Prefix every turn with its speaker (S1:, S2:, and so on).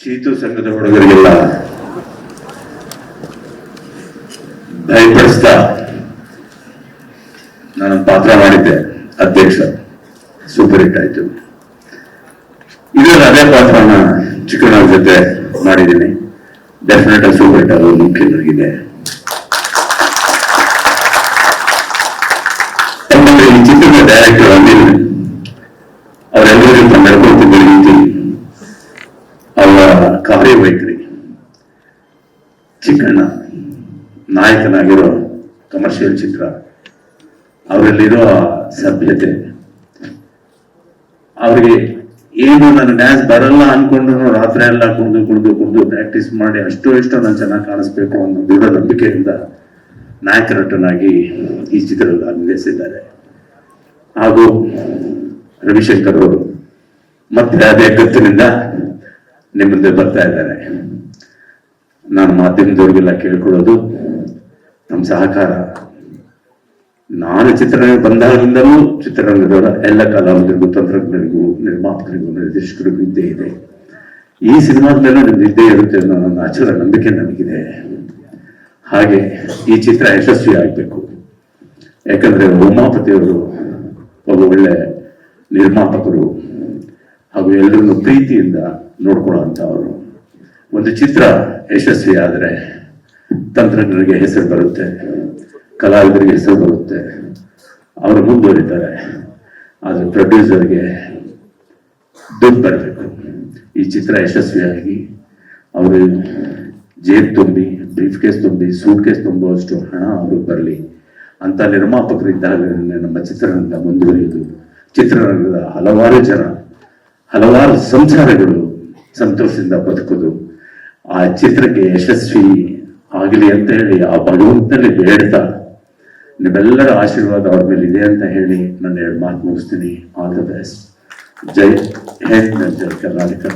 S1: ಚೀತು ಸಂಘದ ಹುಡುಗರಿಗೆಲ್ಲ ಭಯಪಡಿಸ್ತಾ ನಾನು ಪಾತ್ರ ಮಾಡಿದ್ದೆ, ಅಧ್ಯಕ್ಷ. ಸೂಪರ್ ಹಿಟ್ ಆಯ್ತು. ಇದು ಅದೇ ಪಾತ್ರನ ಚಿಕ್ಕಣ್ಣ ಜೊತೆ ಮಾಡಿದ್ದೀನಿ. ಡೆಫಿನೆಟ್ ಆಗಿ ಸೂಪರ್ ಹಿಟ್ ಯಾಕಂದ್ರೆ ಈ ಚಿತ್ರದ ಡೈರೆಕ್ಟರ್ ಅನಿಲ್ ಕಾರ್ಯವೈಖರಿ ಚಿಕ್ಕಣ್ಣ, ನಾಯಕನಾಗಿರೋ ಕಮರ್ಷಿಯಲ್ ಚಿತ್ರ, ಅವರಲ್ಲಿರೋ ಸಭ್ಯತೆ. ಅವರಿಗೆ ಏನು ನನ್ನ ಡ್ಯಾನ್ಸ್ ಬರಲ್ಲ ಅನ್ಕೊಂಡು ರಾತ್ರಿ ಎಲ್ಲ ಕುಣಿದು ಕುಣಿದು ಕುಣಿದು ಪ್ರಾಕ್ಟೀಸ್ ಮಾಡಿ ಅಷ್ಟು ಎಷ್ಟೋ ನಾನು ಚೆನ್ನಾಗಿ ಕಾಣಿಸ್ಬೇಕು ಅನ್ನೋ ದೃಢ ನಂಬಿಕೆಯಿಂದ ನಾಯಕ ನಟನಾಗಿ ಈ ಚಿತ್ರದಲ್ಲಿ ಅಭಿನಯಿಸಿದ್ದಾರೆ. ಹಾಗೂ ರವಿಶಂಕರ್ ಅವರು ಮತ್ತೆ ಅದೇ ಗತ್ತಿನಿಂದ ನಿಮ್ಮ ಮುಂದೆ ಬರ್ತಾ ಇದ್ದಾರೆ. ನಾನು ಮಾಧ್ಯಮದವ್ರಿಗೆಲ್ಲ ಕೇಳ್ಕೊಳ್ಳೋದು ನಮ್ಮ ಸಹಕಾರ. ನಾನು ಚಿತ್ರರಂಗ ಬಂದಾಗಿಂದಲೂ ಚಿತ್ರರಂಗದವರ ಎಲ್ಲ ಕಲಾವಿದರಿಗೂ, ತಂತ್ರಜ್ಞರಿಗೂ, ನಿರ್ಮಾಪಕರಿಗೂ, ನಿರ್ದೇಶಕರಿಗೂ ಇದ್ದೇ ಇದೆ. ಈ ಸಿನಿಮಾದ ನಿಮ್ಮ ಇದ್ದೇ ಇರುತ್ತೆ ಅನ್ನೋ ನನ್ನ ಅಚಲ ನಂಬಿಕೆ ನನಗಿದೆ. ಹಾಗೆ ಈ ಚಿತ್ರ ಯಶಸ್ವಿ ಆಗಬೇಕು. ಯಾಕಂದ್ರೆ ಉಮಾಪತಿಯವರು ಒಬ್ಬ ಒಳ್ಳೆ ನಿರ್ಮಾಪಕರು. ಹಾಗೂ ಎಲ್ಲರನ್ನು ಪ್ರೀತಿಯಿಂದ ನೋಡ್ಕೊಳ್ಳುವಂಥವರು. ಒಂದು ಚಿತ್ರ ಯಶಸ್ವಿ ಆದರೆ ತಂತ್ರಜ್ಞರಿಗೆ ಹೆಸರು ಬರುತ್ತೆ, ಕಲಾವಿದರಿಗೆ ಹೆಸರು ಬರುತ್ತೆ. ಅವರು ಮುಂದುವರಿತಾರೆ, ಆದರೆ ಪ್ರೊಡ್ಯೂಸರ್ಗೆ ದುಡ್ಡು ಬರಬೇಕು. ಈ ಚಿತ್ರ ಯಶಸ್ವಿಯಾಗಿ ಅವರು ಜೇಬ್ ತುಂಬಿ ಬ್ರೀಫ್ ಕೇಸ್ ತುಂಬಿ ಸೂಟ್ ಕೇಸ್ ತುಂಬುವಷ್ಟು ಹಣ ಅವರು ಬರಲಿ ಅಂತ ನಿರ್ಮಾಪಕರಿದ್ದಾಗ ನಮ್ಮ ಚಿತ್ರರಂಗ ಮುಂದುವರಿಯುವುದು. ಚಿತ್ರರಂಗದ ಹಲವಾರು ಜನ ಹಲವಾರು ಸಂಸಾರಗಳು ಸಂತೋಷದಿಂದ ಬದುಕುದು. ಆ ಚಿತ್ರಕ್ಕೆ ಯಶಸ್ವಿ ಆಗಲಿ ಅಂತ ಹೇಳಿ ಆ ಭಗವಂತನಲ್ಲಿ ಬೇಡ್ತಾ ನಿಮ್ಮೆಲ್ಲರ ಆಶೀರ್ವಾದ ಅವ್ರ ಮೇಲೆ ಇದೆ ಅಂತ ಹೇಳಿ ನನ್ನ ಎರಡು ಮಾತು ಮುಗಿಸ್ತೀನಿ. All the best. ಜೈ ಹಿಂದ್, ಜೈ ಕರ್ನಾಟಕ.